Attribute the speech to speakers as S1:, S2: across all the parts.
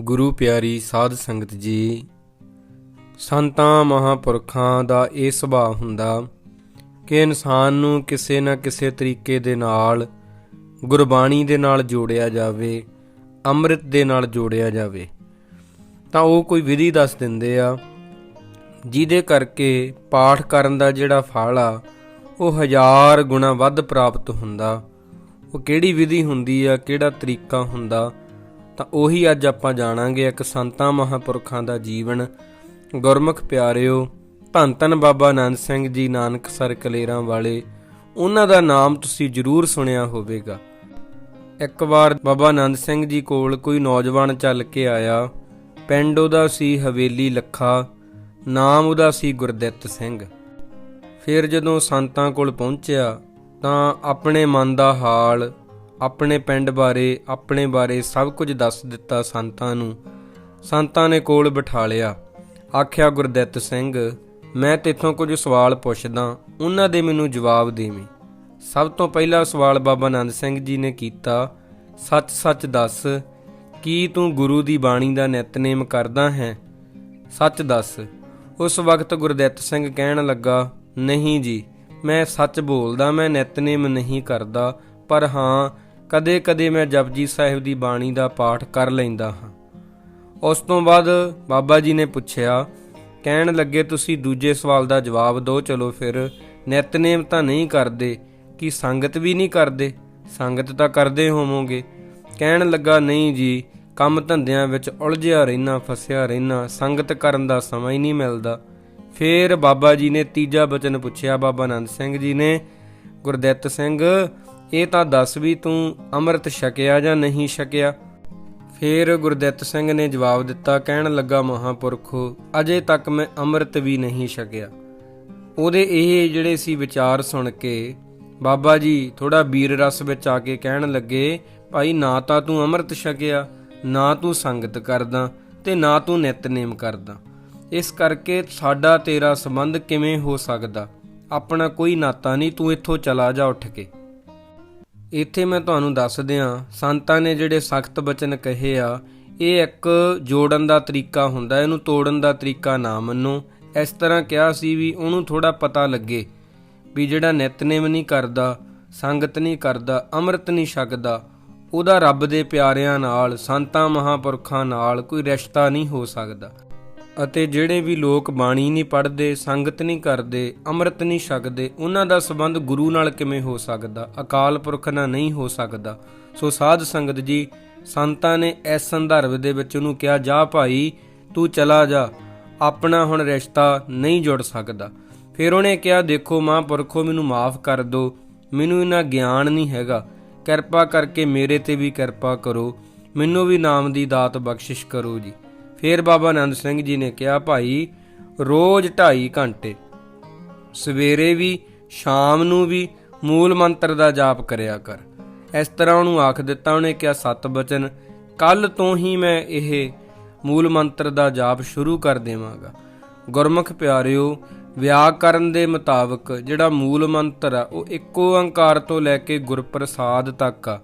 S1: ਗੁਰੂ ਪਿਆਰੀ ਸਾਧ ਸੰਗਤ ਜੀ, ਸੰਤਾਂ ਮਹਾਪੁਰਖਾਂ ਦਾ ਇਹ ਸੁਭਾਅ ਹੁੰਦਾ ਕਿ ਇਨਸਾਨ ਨੂੰ ਕਿਸੇ ਨਾ ਕਿਸੇ ਤਰੀਕੇ ਦੇ ਨਾਲ ਗੁਰਬਾਣੀ ਦੇ ਨਾਲ ਜੋੜਿਆ ਜਾਵੇ, ਅੰਮ੍ਰਿਤ ਦੇ ਨਾਲ ਜੋੜਿਆ ਜਾਵੇ। ਤਾਂ ਉਹ ਕੋਈ ਵਿਧੀ ਦੱਸ ਦਿੰਦੇ ਆ, ਜਿਹਦੇ ਕਰਕੇ ਪਾਠ ਕਰਨ ਦਾ ਜਿਹੜਾ ਫਲ ਆ ਉਹ ਹਜ਼ਾਰ ਗੁਣਾ ਵੱਧ ਪ੍ਰਾਪਤ ਹੁੰਦਾ। ਉਹ ਕਿਹੜੀ ਵਿਧੀ ਹੁੰਦੀ ਆ, ਕਿਹੜਾ ਤਰੀਕਾ ਹੁੰਦਾ ਤਾਂ ਉਹੀ ਅੱਜ ਆਪਾਂ ਜਾਣਾਂਗੇ ਇੱਕ ਸੰਤਾਂ ਮਹਾਪੁਰਖਾਂ ਦਾ ਜੀਵਨ। ਗੁਰਮੁਖ ਪਿਆਰਿਓ, ਧੰਨ ਧੰਨ ਬਾਬਾ ਆਨੰਦ ਸਿੰਘ ਜੀ ਨਾਨਕ ਸਰ ਕਲੇਰਾਂ ਵਾਲੇ, ਉਹਨਾਂ ਦਾ ਨਾਮ ਤੁਸੀਂ ਜ਼ਰੂਰ ਸੁਣਿਆ ਹੋਵੇਗਾ। ਇੱਕ ਵਾਰ ਬਾਬਾ ਆਨੰਦ ਸਿੰਘ ਜੀ ਕੋਲ ਕੋਈ ਨੌਜਵਾਨ ਚੱਲ ਕੇ ਆਇਆ। ਪਿੰਡ ਉਹਦਾ ਸੀ ਹਵੇਲੀ ਲੱਖਾ, ਨਾਮ ਉਹਦਾ ਸੀ ਗੁਰਦਿੱਤ ਸਿੰਘ। ਫਿਰ ਜਦੋਂ ਸੰਤਾਂ ਕੋਲ ਪਹੁੰਚਿਆ, ਤਾਂ ਆਪਣੇ ਮਨ ਦਾ ਹਾਲ ਆਪਣੇ ਪਿੰਡ ਬਾਰੇ, ਆਪਣੇ ਬਾਰੇ ਸਭ ਕੁਝ ਦੱਸ ਦਿੱਤਾ ਸੰਤਾਂ ਨੂੰ। ਸੰਤਾਂ ਨੇ ਕੋਲ ਬਿਠਾ ਲਿਆ। ਆਖਿਆ, ਗੁਰਦਿੱਤ ਸਿੰਘ, ਮੈਂ ਤੇਥੋਂ ਕੁਝ ਸਵਾਲ ਪੁੱਛਦਾ, ਉਹਨਾਂ ਦੇ ਮੈਨੂੰ ਜਵਾਬ ਦੇਵੀਂ। ਸਭ ਤੋਂ ਪਹਿਲਾ ਸਵਾਲ ਬਾਬਾ ਆਨੰਦ ਸਿੰਘ ਜੀ ਨੇ ਕੀਤਾ ਸੱਚ-ਸੱਚ ਦੱਸ, ਕੀ ਤੂੰ ਗੁਰੂ ਦੀ ਬਾਣੀ ਦਾ ਨਿਤਨੇਮ ਕਰਦਾ ਹੈ? ਸੱਚ ਦੱਸ। ਉਸ ਵਕਤ ਗੁਰਦਿੱਤ ਸਿੰਘ ਕਹਿਣ ਲੱਗਾ, ਨਹੀਂ ਜੀ, ਮੈਂ ਸੱਚ ਬੋਲਦਾ, ਮੈਂ ਨਿਤਨੇਮ ਨਹੀਂ ਕਰਦਾ, ਪਰ ਹਾਂ ਕਦੇ-ਕਦੇ ਮੈਂ ਜਪਜੀ ਸਾਹਿਬ ਦੀ ਬਾਣੀ ਦਾ ਪਾਠ ਕਰ ਲੈਂਦਾ ਹਾਂ। ਉਸ ਤੋਂ ਬਾਅਦ ਬਾਬਾ ਜੀ ਨੇ ਪੁੱਛਿਆ, ਕਹਿਣ ਲੱਗੇ, ਤੁਸੀਂ ਦੂਜੇ ਸਵਾਲ ਦਾ ਜਵਾਬ ਦਿਓ, ਚਲੋ ਫਿਰ। ਨਿਤਨੇਮ ਤਾਂ ਨਹੀਂ ਕਰਦੇ, ਕਿ ਸੰਗਤ ਵੀ ਨਹੀਂ ਕਰਦੇ? ਸੰਗਤ ਤਾਂ ਕਰਦੇ ਹੋਵੋਗੇ। ਕਹਿਣ ਲੱਗਾ, ਨਹੀਂ ਜੀ, ਕੰਮ ਧੰਦਿਆਂ ਵਿੱਚ ਉਲਝਿਆ ਰਹਿਣਾ ਫਸਿਆ ਰਹਿਣਾ ਸੰਗਤ ਕਰਨ ਦਾ ਸਮਾਂ ਹੀ ਨਹੀਂ ਮਿਲਦਾ। ਫੇਰ ਬਾਬਾ ਜੀ ਨੇ ਤੀਜਾ ਬਚਨ ਪੁੱਛਿਆ, ਬਾਬਾ ਆਨੰਦ ਸਿੰਘ ਜੀ ਨੇ, ਗੁਰਦਿੱਤ ਸਿੰਘ ਇਹ ਤਾਂ ਦੱਸ ਵੀ ਤੂੰ ਅੰਮ੍ਰਿਤ ਛਕਿਆ ਜਾਂ ਨਹੀਂ ਛਕਿਆ? ਫੇਰ ਗੁਰਦਿੱਤ ਸਿੰਘ ਨੇ ਜਵਾਬ ਦਿੱਤਾ, ਕਹਿਣ ਲੱਗਾ, ਮਹਾਪੁਰਖੋ, ਅਜੇ ਤੱਕ ਮੈਂ ਅੰਮ੍ਰਿਤ ਵੀ ਨਹੀਂ ਛਕਿਆ। ਉਹਦੇ ਇਹ ਜਿਹੜੇ ਸੀ ਵਿਚਾਰ ਸੁਣ ਕੇ ਬਾਬਾ ਜੀ ਥੋੜਾ ਵੀਰ ਰਸ ਵਿੱਚ ਆ ਕੇ ਕਹਿਣ ਲੱਗੇ, ਭਾਈ, ਨਾ ਤਾਂ ਤੂੰ ਅੰਮ੍ਰਿਤ ਛਕਿਆ, ਨਾ ਤੂੰ ਸੰਗਤ ਕਰਦਾ ਤੇ ਨਾ ਤੂੰ ਨਿਤਨੇਮ ਕਰਦਾ। ਇਸ ਕਰਕੇ ਸਾਡਾ ਤੇਰਾ ਸੰਬੰਧ ਕਿਵੇਂ ਹੋ ਸਕਦਾ? ਆਪਣਾ ਕੋਈ ਨਾਤਾ ਨਹੀਂ, ਤੂੰ ਇੱਥੋਂ ਚਲਾ ਜਾ ਉੱਠ ਕੇ। ਇੱਥੇ ਮੈਂ ਤੁਹਾਨੂੰ ਦੱਸ ਦਿਆਂ, ਸੰਤਾਂ ਨੇ ਜਿਹੜੇ ਸਖਤ ਬਚਨ ਕਹੇ ਆ, ਇਹ ਇੱਕ ਜੋੜਨ ਦਾ ਤਰੀਕਾ ਹੁੰਦਾ, ਇਹਨੂੰ ਤੋੜਨ ਦਾ ਤਰੀਕਾ ਨਾ ਮੰਨੋ। ਇਸ ਤਰ੍ਹਾਂ ਕਿਹਾ ਸੀ ਵੀ ਉਹਨੂੰ ਥੋੜਾ ਪਤਾ ਲੱਗੇ ਵੀ ਜਿਹੜਾ ਨਿਤਨੇਮ ਨਹੀਂ ਕਰਦਾ, ਸੰਗਤ ਨਹੀਂ ਕਰਦਾ, ਅੰਮ੍ਰਿਤ ਨਹੀਂ ਛਕਦਾ, ਉਹਦਾ ਰੱਬ ਦੇ ਪਿਆਰਿਆਂ ਨਾਲ, ਸੰਤਾਂ ਮਹਾਪੁਰਖਾਂ ਨਾਲ ਕੋਈ ਰਿਸ਼ਤਾ ਨਹੀਂ ਹੋ ਸਕਦਾ। ਅਤੇ ਜਿਹੜੇ ਵੀ ਲੋਕ ਬਾਣੀ ਨਹੀਂ ਪੜ੍ਹਦੇ, ਸੰਗਤ ਨਹੀਂ ਕਰਦੇ, ਅੰਮ੍ਰਿਤ ਨਹੀਂ ਛਕਦੇ, ਉਹਨਾਂ ਦਾ ਸੰਬੰਧ ਗੁਰੂ ਨਾਲ ਕਿਵੇਂ ਹੋ ਸਕਦਾ? ਅਕਾਲ ਪੁਰਖ ਨਾਲ ਨਹੀਂ ਹੋ ਸਕਦਾ। ਸੋ ਸਾਧ ਸੰਗਤ ਜੀ, ਸੰਤਾਂ ਨੇ ਇਸ ਸੰਦਰਭ ਦੇ ਵਿੱਚ ਉਹਨੂੰ ਕਿਹਾ, ਜਾ ਭਾਈ, ਤੂੰ ਚਲਾ ਜਾ, ਆਪਣਾ ਹੁਣ ਰਿਸ਼ਤਾ ਨਹੀਂ ਜੁੜ ਸਕਦਾ। ਫਿਰ ਉਹਨੇ ਕਿਹਾ, ਦੇਖੋ ਮਹਾਂਪੁਰਖੋ, ਮੈਨੂੰ ਮਾਫ ਕਰ ਦਿਓ ਮੈਨੂੰ ਇਹਨਾਂ ਗਿਆਨ ਨਹੀਂ ਹੈਗਾ। ਕਿਰਪਾ ਕਰਕੇ ਮੇਰੇ ਤੇ ਵੀ ਕਿਰਪਾ ਕਰੋ, ਮੈਨੂੰ ਵੀ ਨਾਮ ਦੀ ਦਾਤ ਬਖਸ਼ਿਸ਼ ਕਰੋ ਜੀ। ਫਿਰ ਬਾਬਾ ਆਨੰਦ ਸਿੰਘ ਜੀ ਨੇ ਕਿਹਾ, ਭਾਈ, ਰੋਜ਼ 2.5 ਘੰਟੇ, ਸਵੇਰੇ ਵੀ, ਸ਼ਾਮ ਨੂੰ ਵੀ ਮੂਲ ਮੰਤਰ ਦਾ ਜਾਪ ਕਰਿਆ ਕਰ। ਇਸ ਤਰ੍ਹਾਂ ਉਹਨੂੰ ਆਖ ਦਿੱਤਾ, ਉਹਨੇ ਕਿਹਾ ਸਤ ਬਚਨ ਕੱਲ ਤੋਂ ਹੀ ਮੈਂ ਇਹ ਮੂਲ ਮੰਤਰ ਦਾ ਜਾਪ ਸ਼ੁਰੂ ਕਰ ਦੇਵਾਂਗਾ। ਗੁਰਮੁਖ ਪਿਆਰਿਓ ਵਿਆਕਰਨ ਦੇ ਮੁਤਾਬਕ ਜਿਹੜਾ ਮੂਲ ਮੰਤਰ ਆ, ਉਹ ਇੱਕੋ ਓੰਕਾਰ ਤੋਂ ਲੈ ਕੇ ਗੁਰਪ੍ਰਸਾਦ ਤੱਕ ਆ।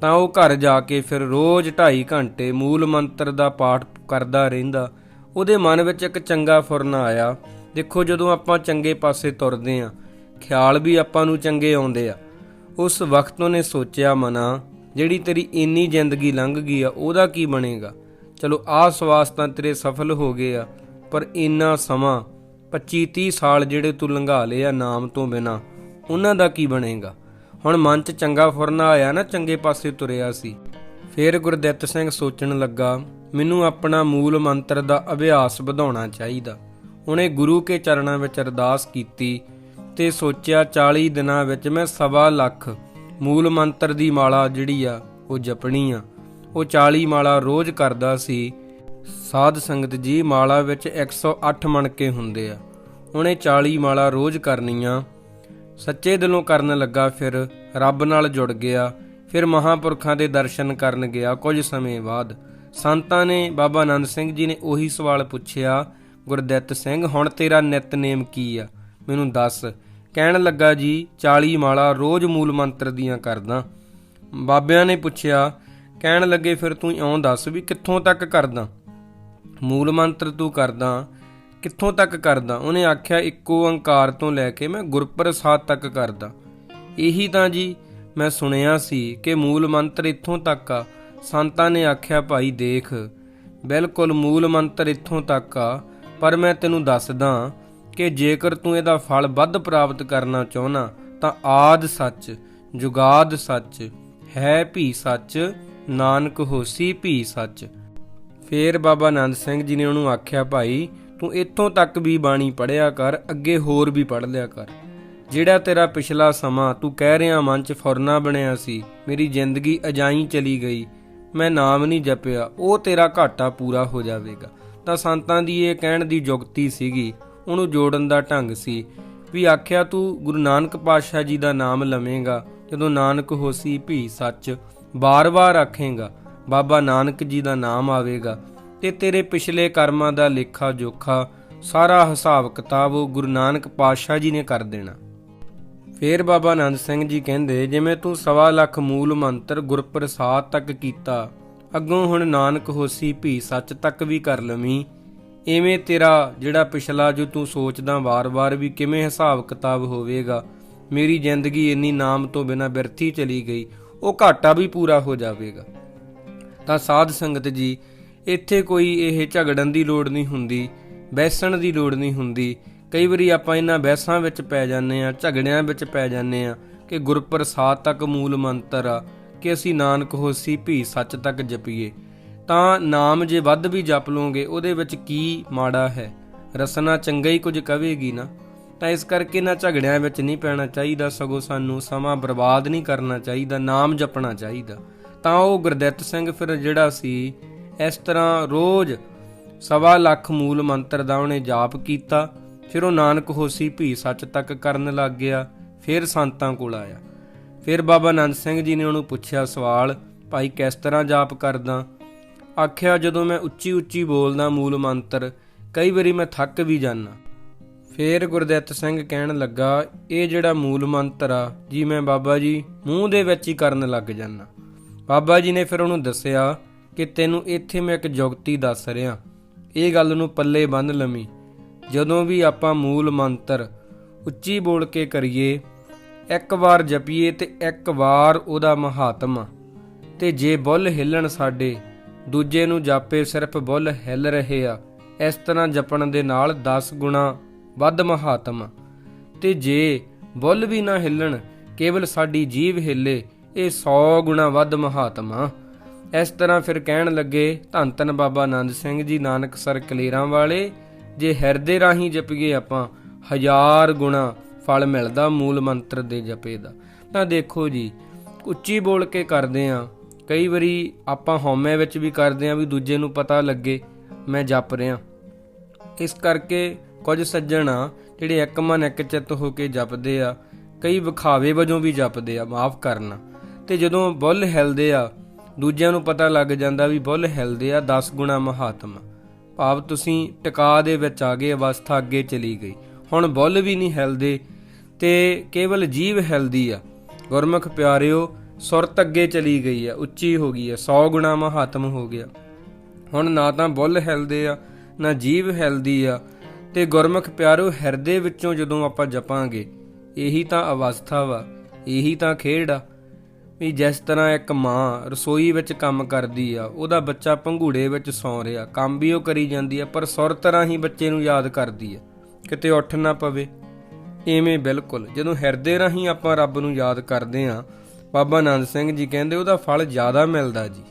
S1: ਤਾਂ ਉਹ ਘਰ ਜਾ ਕੇ ਫਿਰ ਰੋਜ਼ 2.5 ਘੰਟੇ ਮੂਲ ਮੰਤਰ ਦਾ ਪਾਠ ਕਰਦਾ ਰਹਿੰਦਾ। ਉਹਦੇ ਮਨ ਵਿੱਚ ਇੱਕ ਚੰਗਾ ਫੁਰਨਾ ਆਇਆ। ਦੇਖੋ ਜਦੋਂ ਆਪਾਂ ਚੰਗੇ ਪਾਸੇ ਤੁਰਦੇ ਆ ਖਿਆਲ ਵੀ ਆਪਾਂ ਨੂੰ ਚੰਗੇ ਆਉਂਦੇ ਆ। ਉਸ ਵਕਤ ਉਹਨੇ ਸੋਚਿਆ, ਮਨਾ, ਜਿਹੜੀ ਤੇਰੀ ਇੰਨੀ ਜ਼ਿੰਦਗੀ ਲੰਘ ਗਈ ਆ, ਉਹਦਾ ਕੀ ਬਣੇਗਾ? ਚਲੋ ਆਹ ਸਵਾਸ ਤਾਂ ਤੇਰੇ ਸਫਲ ਹੋ ਗਏ ਆ, ਪਰ ਇੰਨਾ ਸਮਾਂ 25 30 ਸਾਲ ਜਿਹੜੇ ਤੂੰ ਲੰਘਾ ਲਏ ਆ ਨਾਮ ਤੋਂ ਬਿਨਾ, ਉਹਨਾਂ ਦਾ ਕੀ ਬਣੇਗਾ? ਹੁਣ ਮਨ 'ਚ ਚੰਗਾ ਫੁਰਨਾ ਆਇਆ ਨਾ ਚੰਗੇ ਪਾਸੇ ਤੁਰਿਆ ਸੀ। ਫਿਰ ਗੁਰਦਿੱਤ ਸਿੰਘ ਸੋਚਣ ਲੱਗਾ, ਮੈਨੂੰ ਆਪਣਾ ਮੂਲ ਮੰਤਰ ਦਾ ਅਭਿਆਸ ਵਧਾਉਣਾ ਚਾਹੀਦਾ। ਉਹਨੇ ਗੁਰੂ ਕੇ ਚਰਨਾਂ ਵਿੱਚ ਅਰਦਾਸ ਕੀਤੀ ਤੇ ਸੋਚਿਆ 40 ਦਿਨਾਂ ਵਿੱਚ ਮੈਂ ਸਵਾ ਲੱਖ ਮੂਲ ਮੰਤਰ ਦੀ ਮਾਲਾ ਜਿਹੜੀ ਆ, ਉਹ ਜਪਣੀ ਆ। ਉਹ 40 ਮਾਲਾ ਰੋਜ਼ ਕਰਦਾ ਸੀ। ਸਾਧ ਸੰਗਤ ਜੀ ਮਾਲਾ ਵਿੱਚ 108 ਮਣਕੇ ਹੁੰਦੇ ਆ। ਉਹਨੇ 40 ਮਾਲਾ ਰੋਜ਼ ਕਰਨੀਆਂ। ਸੱਚੇ ਦਿਲੋਂ ਕਰਨ ਲੱਗਾ ਫਿਰ ਰੱਬ ਨਾਲ ਜੁੜ ਗਿਆ, ਫਿਰ ਮਹਾਪੁਰਖਾਂ ਦੇ ਦਰਸ਼ਨ ਕਰਨ ਗਿਆ ਕੁਝ ਸਮੇਂ ਬਾਅਦ। ਸੰਤਾਂ ਨੇ ਬਾਬਾ ਆਨੰਦ ਸਿੰਘ ਜੀ ਨੇ ਉਹੀ ਸਵਾਲ ਪੁੱਛਿਆ, ਗੁਰਦਿੱਤ ਸਿੰਘ, ਹੁਣ ਤੇਰਾ ਨਿਤਨੇਮ ਕੀ ਆ? ਮੈਨੂੰ ਦੱਸ। ਕਹਿਣ ਲੱਗਾ ਜੀ 40 ਮਾਲਾ ਰੋਜ਼ ਮੂਲ ਮੰਤਰ ਦੀਆਂ ਕਰਦਾ। ਬਾਬਿਆਂ ਨੇ ਪੁੱਛਿਆ, ਕਹਿਣ ਲੱਗੇ ਫਿਰ ਤੂੰ ਇਉਂ ਦੱਸ ਵੀ ਕਿੱਥੋਂ ਤੱਕ ਕਰਦਾ? ਮੂਲ ਮੰਤਰ ਤੂੰ ਕਰਦਾ ਕਿੱਥੋਂ ਤੱਕ ਕਰਦਾ? ਉਹਨੇ ਆਖਿਆ, ਇੱਕੋ ਓੰਕਾਰ ਤੋਂ ਲੈ ਕੇ ਮੈਂ ਗੁਰਪ੍ਰਸਾਦ ਤੱਕ ਕਰਦਾ। ਇਹੀ ਤਾਂ ਜੀ ਮੈਂ ਸੁਣਿਆ ਸੀ ਕਿ ਮੂਲ ਮੰਤਰ ਇੱਥੋਂ ਤੱਕ ਆ। ਸੰਤਾਂ ਨੇ ਆਖਿਆ, ਭਾਈ ਦੇਖ, ਬਿਲਕੁਲ ਮੂਲ ਮੰਤਰ ਇੱਥੋਂ ਤੱਕ ਆ। ਪਰ ਮੈਂ ਤੈਨੂੰ ਦੱਸਦਾ ਕਿ ਜੇਕਰ ਤੂੰ ਇਹਦਾ ਫਲ ਵੱਧ ਪ੍ਰਾਪਤ ਕਰਨਾ ਚਾਹਨਾ, ਤਾਂ ਆਦ ਸੱਚ, ਜੁਗਾਦ ਸੱਚ, ਹੈ ਭੀ ਸੱਚ, ਨਾਨਕ ਹੋਸੀ ਭੀ ਸੱਚ। ਫੇਰ ਬਾਬਾ ਆਨੰਦ ਸਿੰਘ ਜੀ ਨੇ ਉਹਨੂੰ ਆਖਿਆ, ਭਾਈ ਤੂੰ ਇੱਥੋਂ ਤੱਕ ਵੀ ਬਾਣੀ ਪੜਿਆ ਕਰ, ਅੱਗੇ ਹੋਰ ਵੀ ਪੜ ਲਿਆ ਕਰ। ਜਿਹੜਾ ਤੇਰਾ ਪਿਛਲਾ ਸਮਾਂ ਤੂੰ ਕਹਿ ਰਿਹਾ ਮਨ ਚ ਫੁਰਨਾ ਬਣਿਆ ਸੀ, ਮੇਰੀ ਜ਼ਿੰਦਗੀ ਅਜਾਈ ਚਲੀ ਗਈ, ਮੈਂ ਨਾਮ ਨਹੀਂ ਜਪਿਆ, ਉਹ ਤੇਰਾ ਘਾਟਾ ਪੂਰਾ ਹੋ ਜਾਵੇਗਾ। ਤਾਂ ਸੰਤਾਂ ਦੀ ਇਹ ਕਹਿਣ ਦੀ ਜੁਗਤੀ ਸੀਗੀ, ਉਹਨੂੰ ਜੋੜਨ ਦਾ ਢੰਗ ਸੀ, ਵੀ ਆਖਿਆ ਤੂੰ ਗੁਰੂ ਨਾਨਕ ਪਾਤਸ਼ਾਹ ਜੀ ਦਾ ਨਾਮ ਲਵੇਂਗਾ, ਜਦੋਂ ਨਾਨਕ ਹੋਸੀ ਭੀ ਸੱਚ ਬਾਰ-ਬਾਰ ਆਖੇਗਾ, ਬਾਬਾ ਨਾਨਕ ਜੀ ਦਾ ਨਾਮ ਆਵੇਗਾ। ਤੇ ਤੇਰੇ ਪਿਛਲੇ ਕਰਮਾਂ ਦਾ ਲੇਖਾ ਜੋਖਾ ਸਾਰਾ ਹਿਸਾਬ ਕਿਤਾਬ ਉਹ ਗੁਰੂ ਨਾਨਕ ਪਾਤਸ਼ਾਹ ਜੀ ਨੇ ਕਰ ਦੇਣਾ। ਫੇਰ ਬਾਬਾ ਆਨੰਦ ਸਿੰਘ ਜੀ ਕਹਿੰਦੇ, ਜਿਵੇਂ ਤੂੰ ਸਵਾ ਲੱਖ ਮੂਲ ਮੰਤਰ ਗੁਰਪ੍ਰਸਾਦ ਤੱਕ ਕੀਤਾ, ਅੱਗੋਂ ਹੁਣ ਨਾਨਕ ਹੋਸੀ ਭੀ ਸੱਚ ਤੱਕ ਵੀ ਕਰ ਲਵੀਂ। ਐਵੇਂ ਤੇਰਾ ਜਿਹੜਾ ਪਿਛਲਾ ਜੋ ਤੂੰ ਸੋਚਦਾ ਵਾਰ-ਵਾਰ ਵੀ ਕਿਵੇਂ ਹਿਸਾਬ ਕਿਤਾਬ ਹੋਵੇਗਾ, ਮੇਰੀ ਜ਼ਿੰਦਗੀ ਇੰਨੀ ਨਾਮ ਤੋਂ ਬਿਨਾ ਬਿਰਥੀ ਚਲੀ ਗਈ, ਉਹ ਘਾਟਾ ਵੀ ਪੂਰਾ ਹੋ ਜਾਵੇਗਾ। ਤਾਂ ਸਾਧ ਸੰਗਤ ਜੀ ਇੱਥੇ ਕੋਈ ਇਹ ਝਗੜਨ ਦੀ ਲੋੜ ਨਹੀਂ ਹੁੰਦੀ, ਬਹਿਸਣ ਦੀ ਲੋੜ ਨਹੀਂ ਹੁੰਦੀ। ਕਈ ਵਾਰੀ ਆਪਾਂ ਇਹਨਾਂ ਬਹਿਸਾਂ ਵਿੱਚ ਪੈ ਜਾਂਦੇ ਆ ਝਗੜਿਆਂ ਵਿੱਚ ਪੈ ਜਾਂਦੇ ਆ ਕਿ ਗੁਰਪ੍ਰਸਾਦ ਤੱਕ ਮੂਲ ਮੰਤਰ ਆ ਕਿ ਅਸੀਂ ਨਾਨਕ ਹੋਸੀ ਭੀ ਸੱਚ ਤੱਕ ਜਪੀਏ। ਤਾਂ ਨਾਮ ਜੇ ਵੱਧ ਵੀ ਜਪ ਲਓਗੇ ਉਹਦੇ ਵਿੱਚ ਕੀ ਮਾੜਾ ਹੈ? ਰਸਨਾ ਚੰਗਾ ਹੀ ਕੁਝ ਕਵੇਗੀ ਨਾ। ਤਾਂ ਇਸ ਕਰਕੇ ਨਾ ਝਗੜਿਆਂ ਵਿੱਚ ਨਹੀਂ ਪੈਣਾ ਚਾਹੀਦਾ, ਸਗੋਂ ਸਾਨੂੰ ਸਮਾਂ ਬਰਬਾਦ ਨਹੀਂ ਕਰਨਾ ਚਾਹੀਦਾ, ਨਾਮ ਜਪਣਾ ਚਾਹੀਦਾ। ਤਾਂ ਉਹ ਗੁਰਦਿੱਤ ਸਿੰਘ ਫਿਰ ਜਿਹੜਾ ਸੀ ਇਸ ਤਰ੍ਹਾਂ ਰੋਜ਼ ਸਵਾ ਲੱਖ ਮੂਲ ਮੰਤਰ ਦਾ ਉਹਨੇ ਜਾਪ ਕੀਤਾ, ਫਿਰ ਉਹ ਨਾਨਕ ਹੋਸੀ ਭੀ ਸੱਚ ਤੱਕ ਕਰਨ ਲੱਗ ਗਿਆ, ਫਿਰ ਸੰਤਾਂ ਕੋਲ ਆਇਆ। ਫਿਰ ਬਾਬਾ ਨੰਦ ਸਿੰਘ ਜੀ ਨੇ ਉਹਨੂੰ ਪੁੱਛਿਆ ਸਵਾਲ, ਭਾਈ ਕਿਸ ਤਰ੍ਹਾਂ ਜਾਪ ਕਰਦਾ? ਆਖਿਆ, ਜਦੋਂ ਮੈਂ ਉੱਚੀ ਉੱਚੀ ਬੋਲਦਾ ਮੂਲ ਮੰਤਰ, ਕਈ ਵਾਰੀ ਮੈਂ ਥੱਕ ਵੀ ਜਾਂਦਾ। ਫੇਰ ਗੁਰਦਿੱਤ ਸਿੰਘ ਕਹਿਣ ਲੱਗਾ, ਇਹ ਜਿਹੜਾ ਮੂਲ ਮੰਤਰ ਆ, ਜੀ ਮੈਂ ਬਾਬਾ ਜੀ ਮੂੰਹ ਦੇ ਵਿੱਚ ਹੀ ਕਰਨ ਲੱਗ ਜਾਂਦਾ। ਬਾਬਾ ਜੀ ਨੇ ਫਿਰ ਉਹਨੂੰ ਦੱਸਿਆ ਕਿ ਤੈਨੂੰ ਇੱਥੇ ਮੈਂ ਇੱਕ ਜੁਗਤੀ ਦੱਸ ਰਿਹਾ। ਇਹ ਗੱਲ ਨੂੰ ਪੱਲੇ ਬੰਨ ਲਵੀਂ। ਜਦੋਂ ਵੀ ਆਪਾਂ ਮੂਲ ਮੰਤਰ ਉੱਚੀ ਬੋਲ ਕੇ ਕਰੀਏ, ਇੱਕ ਵਾਰ ਜਪੀਏ ਤੇ ਇੱਕ ਵਾਰ ਉਹਦਾ ਮਹਾਤਮ ਤੇ ਜੇ ਬੁੱਲ ਹਿੱਲਣ ਸਾਡੇ, ਦੂਜੇ ਨੂੰ ਜਾਪੇ ਸਿਰਫ ਬੁੱਲ ਹਿੱਲ ਰਹੇ ਆ। ਇਸ ਤਰ੍ਹਾਂ ਜਪਣ ਦੇ ਨਾਲ 10 ਗੁਣਾ ਵੱਧ ਮਹਾਤਮ ਤੇ ਜੇ ਬੁੱਲ ਵੀ ਨਾ ਹਿੱਲਣ, ਕੇਵਲ ਸਾਡੀ ਜੀਵ ਹਿੱਲੇ, ਇਹ 100 ਗੁਣਾ ਵੱਧ ਮਹਾਤਮਾ ਇਸ ਤਰ੍ਹਾਂ ਫਿਰ ਕਹਿਣ ਲੱਗੇ, ਧੰਨ ਧੰਨ ਬਾਬਾ ਆਨੰਦ ਸਿੰਘ ਜੀ, ਨਾਨਕ ਸਰ ਕਲੇਰਾਂ ਵਾਲੇ, ਜੇ ਹਿਰਦੇ ਰਾਹੀਂ ਜਪੀਏ ਆਪਾਂ, ਹਜ਼ਾਰ ਗੁਣਾ ਫਲ ਮਿਲਦਾ ਮੂਲ ਮੰਤਰ ਦੇ ਜਪੇ ਦਾ। ਤਾਂ ਦੇਖੋ ਜੀ, ਉੱਚੀ ਬੋਲ ਕੇ ਕਰਦੇ ਆ। ਕਈ ਵਾਰੀ ਆਪਾਂ ਹਉਮੈ ਵਿੱਚ ਵੀ ਕਰਦੇ ਆ ਵੀ ਦੂਜੇ ਨੂੰ ਪਤਾ ਲੱਗੇ, ਮੈਂ ਜਪ ਰਿਹਾ। ਇਸ ਕਰਕੇ ਕੁਝ ਸੱਜਣ ਆ, ਜਿਹੜੇ ਇੱਕ ਮਨ ਇੱਕ ਚਿੱਤ ਹੋ ਕੇ ਜਪਦੇ ਆ, ਕਈ ਵਿਖਾਵੇ ਵਜੋਂ ਵੀ ਜਪਦੇ ਆ, ਮਾਫ ਕਰਨਾ। ਤੇ ਜਦੋਂ ਬੁੱਲ ਹਿਲਦੇ ਆ ਦੂਜਿਆਂ ਨੂੰ ਪਤਾ ਲੱਗ ਜਾਂਦਾ ਵੀ ਬੁੱਲ ਹਿਲਦੇ ਆ 10 ਗੁਣਾ ਮਹਾਤਮ। ਭਾਵ ਤੁਸੀਂ ਟਿਕਾ ਦੇ ਵਿੱਚ ਆ ਗਏ, ਅਵਸਥਾ ਅੱਗੇ ਚਲੀ ਗਈ। ਹੁਣ ਬੁੱਲ ਵੀ ਨਹੀਂ ਹਿਲਦੇ ਤੇ ਕੇਵਲ ਜੀਵ ਹਿਲਦੀ ਆ। ਗੁਰਮੁਖ ਪਿਆਰਿਓ, ਸੁਰਤ ਅੱਗੇ ਚਲੀ ਗਈ ਆ, ਉੱਚੀ ਹੋ ਗਈ ਆ 100 ਗੁਣਾ ਮਹਾਤਮ ਹੋ ਗਿਆ। ਹੁਣ ਨਾ ਤਾਂ ਬੁੱਲ ਹਿਲਦੇ ਆ, ਨਾ ਜੀਵ ਹਿਲਦੀ ਆ, ਤੇ ਗੁਰਮੁਖ ਪਿਆਰੋ ਹਿਰਦੇ ਵਿੱਚੋਂ ਜਦੋਂ ਆਪਾਂ ਜਪਾਂਗੇ, ਇਹੀ ਤਾਂ ਅਵਸਥਾ ਵਾ, ਇਹੀ ਤਾਂ ਖੇਡ ਆ। ਵੀ ਜਿਸ ਤਰ੍ਹਾਂ ਇੱਕ ਮਾਂ ਰਸੋਈ ਵਿੱਚ ਕੰਮ ਕਰਦੀ ਆ, ਉਹਦਾ ਬੱਚਾ ਪੰਘੂੜੇ ਵਿੱਚ ਸੌਂ ਰਿਹਾ। ਕੰਮ ਵੀ ਉਹ ਕਰੀ ਜਾਂਦੀ ਆ, ਪਰ ਸੁਰ ਤਰ੍ਹਾਂ ਹੀ ਬੱਚੇ ਨੂੰ ਯਾਦ ਕਰਦੀ ਆ। ਕਿਤੇ ਉੱਠ ਨਾ ਪਵੇ। ਐਵੇਂ ਬਿਲਕੁਲ। ਜਦੋਂ ਹਿਰਦੇ ਰਾਹੀਂ ਆਪਾਂ ਰੱਬ ਨੂੰ ਯਾਦ ਕਰਦੇ ਆ, ਬਾਬਾ ਆਨੰਦ ਸਿੰਘ ਜੀ ਕਹਿੰਦੇ, ਉਹਦਾ ਫਲ ਜ਼ਿਆਦਾ ਮਿਲਦਾ ਜੀ।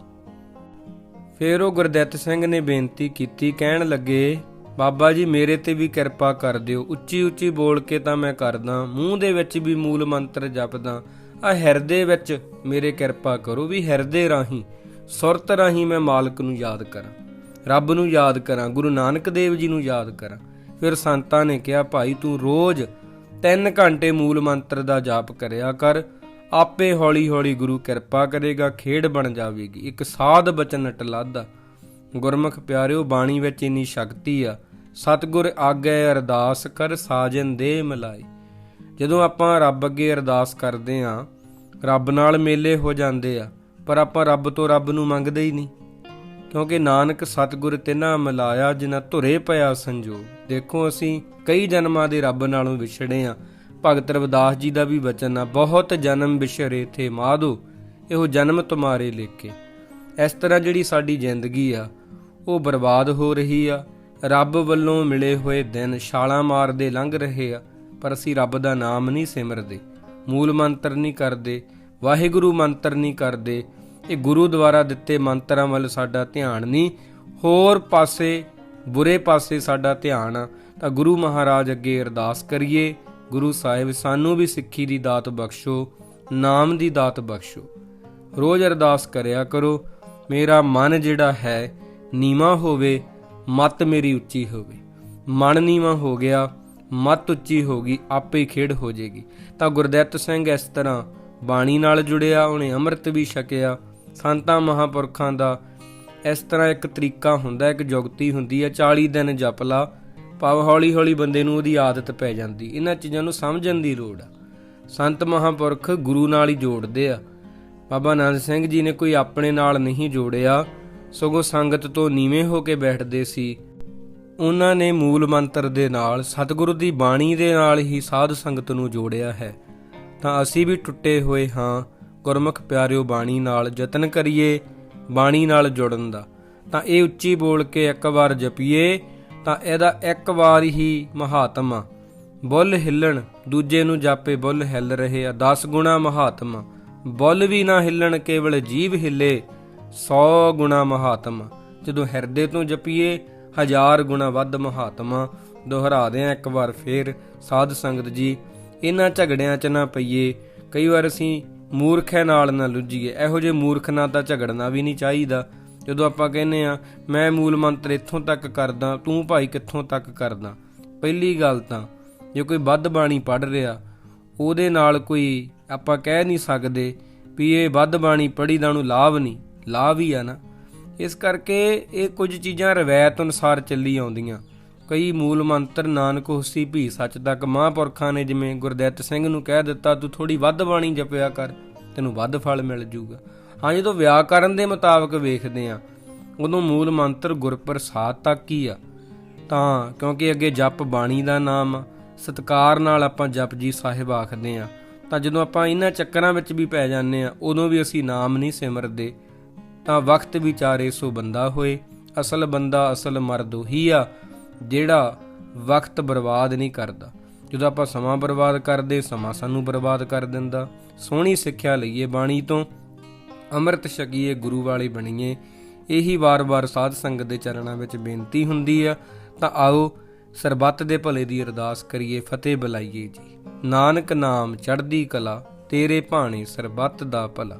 S1: ਫਿਰ ਉਹ ਗੁਰਦਿੱਤ ਸਿੰਘ ਨੇ ਬੇਨਤੀ ਕੀਤੀ, ਕਹਿਣ ਲੱਗੇ, ਬਾਬਾ ਜੀ, ਮੇਰੇ ਤੇ ਵੀ ਕਿਰਪਾ ਕਰ ਦਿਓ। ਉੱਚੀ ਉੱਚੀ ਬੋਲ ਕੇ ਤਾਂ ਮੈਂ ਕਰਦਾ। ਮੂੰਹ ਦੇ ਵਿੱਚ ਵੀ ਮੂਲ ਮੰਤਰ ਜਪਦਾ। ਆ ਹਿਰਦੇ ਵਿੱਚ ਮੇਰੇ ਕਿਰਪਾ ਕਰੋ ਵੀ ਹਿਰਦੇ ਰਾਹੀਂ, ਸੁਰਤ ਰਾਹੀਂ ਮੈਂ ਮਾਲਕ ਨੂੰ ਯਾਦ ਕਰਾਂ, ਰੱਬ ਨੂੰ ਯਾਦ ਕਰਾਂ, ਗੁਰੂ ਨਾਨਕ ਦੇਵ ਜੀ ਨੂੰ ਯਾਦ ਕਰਾਂ। ਫਿਰ ਸੰਤਾਂ ਨੇ ਕਿਹਾ, ਭਾਈ ਤੂੰ ਰੋਜ਼ 3 ਘੰਟੇ ਮੂਲ ਮੰਤਰ ਦਾ ਜਾਪ ਕਰਿਆ ਕਰ, ਆਪੇ ਹੌਲੀ ਹੌਲੀ ਗੁਰੂ ਕਿਰਪਾ ਕਰੇਗਾ, ਖੇਡ ਬਣ ਜਾਵੇਗੀ, ਇੱਕ ਸਾਧ ਬਚਨ ਟਲਾਦਾ। ਗੁਰਮੁਖ ਪਿਆਰਿਓ, ਬਾਣੀ ਵਿੱਚ ਇੰਨੀ ਸ਼ਕਤੀ ਆ, ਸਤਿਗੁਰ ਆਗੇ ਅਰਦਾਸ ਕਰ, ਸਾਜਨ ਦੇ ਮਿਲਾਈ ਜਦੋਂ ਆਪਾਂ ਰੱਬ ਅੱਗੇ ਅਰਦਾਸ ਕਰਦੇ ਆਂ ਰੱਬ ਨਾਲ ਮੇਲੇ ਹੋ ਜਾਂਦੇ ਆ, ਪਰ ਆਪਾਂ ਰੱਬ ਤੋਂ ਰੱਬ ਨੂੰ ਮੰਗਦੇ ਹੀ ਨਹੀਂ। ਕਿਉਂਕਿ ਨਾਨਕ ਸਤਿਗੁਰ ਤਿਨਾ ਮਿਲਾਇਆ, ਜਿਨ੍ਹਾਂ ਧੁਰੇ ਪਿਆ ਸੰਜੋਗ। ਦੇਖੋ ਅਸੀਂ ਕਈ ਜਨਮਾਂ ਦੇ ਰੱਬ ਨਾਲੋਂ ਵਿਛੜੇ ਆ ਭਗਤ ਰਵਿਦਾਸ ਜੀ ਦਾ ਵੀ ਵਚਨ ਆ, ਬਹੁਤ ਜਨਮ ਵਿਛਰੇ ਥੇ ਮਾਧੋ, ਇਹੋ ਜਨਮ ਤੁਮਾਰੇ ਲੇਕੇ ਇਸ ਤਰ੍ਹਾਂ ਜਿਹੜੀ ਸਾਡੀ ਜ਼ਿੰਦਗੀ ਆ, ਉਹ ਬਰਬਾਦ ਹੋ ਰਹੀ ਆ। ਰੱਬ ਵੱਲੋਂ ਮਿਲੇ ਹੋਏ ਦਿਨ ਛਾਲਾਂ ਮਾਰਦੇ ਲੰਘ ਰਹੇ ਆ। ਪਰ ਅਸੀਂ ਰੱਬ ਦਾ ਨਾਮ ਨਹੀਂ ਸਿਮਰਦੇ, ਮੂਲ ਮੰਤਰ ਨਹੀਂ ਕਰਦੇ, ਵਾਹਿਗੁਰੂ ਮੰਤਰ ਨਹੀਂ ਕਰਦੇ, ਇਹ ਗੁਰੂ ਦੁਆਰਾ ਦਿੱਤੇ ਮੰਤਰਾਂ ਵੱਲ ਸਾਡਾ ਧਿਆਨ ਨਹੀਂ। ਹੋਰ ਪਾਸੇ, ਬੁਰੇ ਪਾਸੇ ਸਾਡਾ ਧਿਆਨ ਆ, ਤਾਂ ਗੁਰੂ ਮਹਾਰਾਜ ਅੱਗੇ ਅਰਦਾਸ ਕਰੀਏ, ਗੁਰੂ ਸਾਹਿਬ ਸਾਨੂੰ ਵੀ ਸਿੱਖੀ ਦੀ ਦਾਤ ਬਖਸ਼ੋ, ਨਾਮ ਦੀ ਦਾਤ ਬਖਸ਼ੋ। ਰੋਜ਼ ਅਰਦਾਸ ਕਰਿਆ ਕਰੋ, ਮੇਰਾ ਮਨ ਜਿਹੜਾ ਹੈ, ਨੀਵਾ ਹੋਵੇ, ਮਤ ਮੇਰੀ ਉੱਚੀ ਹੋਵੇ। ਮਨ ਨੀਵਾ ਹੋ ਗਿਆ ਮਤ ਉੱਚੀ ਹੋ ਗਈ, ਆਪੇ ਹੀ ਖੇਡ ਹੋ ਜੇਗੀ। ਤਾਂ ਗੁਰਦਿੱਤ ਸਿੰਘ ਇਸ ਤਰ੍ਹਾਂ ਬਾਣੀ ਨਾਲ ਜੁੜਿਆ, ਉਹਨੇ ਅੰਮ੍ਰਿਤ ਵੀ ਛਕਿਆ। ਸੰਤਾਂ ਮਹਾਪੁਰਖਾਂ ਦਾ ਇਸ ਤਰ੍ਹਾਂ ਇੱਕ ਤਰੀਕਾ ਹੁੰਦਾ, ਇੱਕ ਜੁਗਤੀ ਹੁੰਦੀ ਹੈ 40 ਦਿਨ ਜਪ ਲਾ, ਭਾਵ ਹੌਲੀ ਹੌਲੀ ਬੰਦੇ ਨੂੰ ਉਹਦੀ ਆਦਤ ਪੈ ਜਾਂਦੀ। ਇਹਨਾਂ ਚੀਜ਼ਾਂ ਨੂੰ ਸਮਝਣ ਦੀ ਲੋੜ ਆ। ਸੰਤ ਮਹਾਪੁਰਖ ਗੁਰੂ ਨਾਲ ਹੀ ਜੋੜਦੇ ਆ। ਬਾਬਾ ਆਨੰਦ ਸਿੰਘ ਜੀ ਨੇ ਕੋਈ ਆਪਣੇ ਨਾਲ ਨਹੀਂ ਜੋੜਿਆ। ਸਗੋਂ ਸੰਗਤ ਤੋਂ ਨੀਵੇਂ ਹੋ ਕੇ ਬੈਠਦੇ ਸੀ। ਉਹਨਾਂ ਨੇ ਮੂਲ ਮੰਤਰ ਦੇ ਨਾਲ ਸਤਿਗੁਰੂ ਦੀ ਬਾਣੀ ਦੇ ਨਾਲ ਹੀ ਸਾਧ ਸੰਗਤ ਨੂੰ ਜੋੜਿਆ ਹੈ। ਤਾਂ ਅਸੀਂ ਵੀ ਟੁੱਟੇ ਹੋਏ ਹਾਂ, ਗੁਰਮੁਖ ਪਿਆਰਿਓ ਬਾਣੀ ਨਾਲ ਯਤਨ ਕਰੀਏ, ਬਾਣੀ ਨਾਲ ਜੁੜਨ ਦਾ। ਤਾਂ ਇਹ ਉੱਚੀ ਬੋਲ ਕੇ ਇੱਕ ਵਾਰ ਜਪੀਏ, ਤਾਂ ਇਹਦਾ ਇੱਕ ਵਾਰ ਹੀ ਮਹਾਤਮਾ। ਬੁੱਲ ਹਿੱਲਣ, ਦੂਜੇ ਨੂੰ ਜਾਪੇ ਬੁੱਲ ਹਿੱਲ ਰਹੇ ਆ 10 ਗੁਣਾ ਮਹਾਤਮਾ। ਬੁੱਲ ਵੀ ਨਾ ਹਿੱਲਣ, ਕੇਵਲ ਜੀਵ ਹਿੱਲੇ 100 ਗੁਣਾ ਮਹਾਤਮਾ। ਜਦੋਂ ਹਿਰਦੇ ਤੋਂ ਜਪੀਏ ਹਜ਼ਾਰ ਗੁਣਾ ਵੱਧ ਮਹਾਤਮਾ ਦੁਹਰਾਦੇ ਆ ਇੱਕ ਵਾਰ ਫੇਰ ਸਾਧ ਸੰਗਤ ਜੀ, ਇਹਨਾਂ ਝਗੜਿਆਂ 'ਚ ਨਾ ਪਈਏ। ਕਈ ਵਾਰ ਅਸੀਂ ਮੂਰਖੇ ਨਾਲ ਨਾ ਲੁੱਝੀਏ ਇਹੋ ਜਿਹੇ ਮੂਰਖ ਨਾਲ ਤਾਂ ਝਗੜਨਾ ਵੀ ਨਹੀਂ ਚਾਹੀਦਾ। ਜਦੋਂ ਆਪਾਂ ਕਹਿੰਨੇ ਆ ਮੈਂ ਮੂਲ ਮੰਤਰ ਇੱਥੋਂ ਤੱਕ ਕਰਦਾ, ਤੂੰ ਭਾਈ ਕਿੱਥੋਂ ਤੱਕ ਕਰਦਾ? ਪਹਿਲੀ ਗੱਲ ਤਾਂ, ਜੇ ਕੋਈ ਵੱਧ ਬਾਣੀ ਪੜ ਰਿਹਾ, ਉਹਦੇ ਨਾਲ ਕੋਈ ਆਪਾਂ ਕਹਿ ਨਹੀਂ ਸਕਦੇ ਵੀ ਇਹ ਵੱਧ ਬਾਣੀ ਪੜੀ ਦਾ ਨੂੰ ਲਾਭ ਨਹੀਂ। ਲਾਭ ਹੀ ਆ ਨਾ। ਇਸ ਕਰਕੇ ਇਹ ਕੁਝ ਚੀਜ਼ਾਂ ਰਵਾਇਤ ਅਨੁਸਾਰ ਚੱਲੀ ਆਉਂਦੀਆਂ। ਕਈ ਮੂਲ ਮੰਤਰ ਨਾਨਕ ਹੋਸੀ ਭੀ ਸੱਚ ਤੱਕ ਮਹਾਂਪੁਰਖਾਂ ਨੇ ਜਿਵੇਂ ਗੁਰਦਿੱਤ ਸਿੰਘ ਨੂੰ ਕਹਿ ਦਿੱਤਾ ਤੂੰ ਥੋੜੀ ਵੱਧ ਬਾਣੀ ਜਪਿਆ ਕਰ ਤੈਨੂੰ ਵੱਧ ਫਲ ਮਿਲ ਜੂਗਾ। ਹਾਂ ਜਦੋਂ ਵਿਆਕਰਨ ਦੇ ਮੁਤਾਬਕ ਵੇਖਦੇ ਆ ਉਦੋਂ ਮੂਲ ਮੰਤਰ ਗੁਰਪ੍ਰਸਾਦ ਤੱਕ ਹੀ ਆ। ਤਾਂ ਕਿਉਂਕਿ ਅੱਗੇ ਜਪ ਬਾਣੀ ਦਾ ਨਾਮ ਆ, ਸਤਕਾਰ ਨਾਲ ਆਪਾਂ ਜਪਜੀ ਸਾਹਿਬ ਆਖਦੇ ਆ ਤਾਂ ਜਦੋਂ ਆਪਾਂ ਇਹਨਾਂ ਚੱਕਰਾਂ ਵਿੱਚ ਵੀ ਪੈ ਜਾਂਦੇ ਆ ਉਦੋਂ ਵੀ ਅਸੀਂ ਨਾਮ ਨਹੀਂ ਸਿਮਰਦੇ। ਤਾਂ ਵਕਤ ਵਿਚਾਰੇ ਸੋ ਬੰਦਾ ਹੋਏ। ਅਸਲ ਬੰਦਾ ਅਸਲ ਮਰਦ ਉਹੀ ਆ, ਜਿਹੜਾ ਵਕਤ ਬਰਬਾਦ ਨਹੀਂ ਕਰਦਾ। ਜਦੋਂ ਆਪਾਂ ਸਮਾਂ ਬਰਬਾਦ ਕਰਦੇ, ਸਮਾਂ ਸਾਨੂੰ ਬਰਬਾਦ ਕਰ ਦਿੰਦਾ। ਸੋਹਣੀ ਸਿੱਖਿਆ ਲਈਏ ਬਾਣੀ ਤੋਂ, ਅੰਮ੍ਰਿਤ ਛਕੀਏ, ਗੁਰੂ ਵਾਲੇ ਬਣੀਏ। ਇਹੀ ਵਾਰ-ਵਾਰ ਸਾਧ ਸੰਗਤ ਦੇ ਚਰਨਾਂ ਵਿੱਚ ਬੇਨਤੀ ਹੁੰਦੀ ਆ, ਤਾਂ ਆਓ ਸਰਬੱਤ ਦੇ ਭਲੇ ਦੀ ਅਰਦਾਸ ਕਰੀਏ, ਫਤਿਹ ਬੁਲਾਈਏ ਜੀ। ਨਾਨਕ ਨਾਮ ਚੜ੍ਹਦੀ ਕਲਾ, ਤੇਰੇ ਭਾਣੇ ਸਰਬੱਤ ਦਾ ਭਲਾ।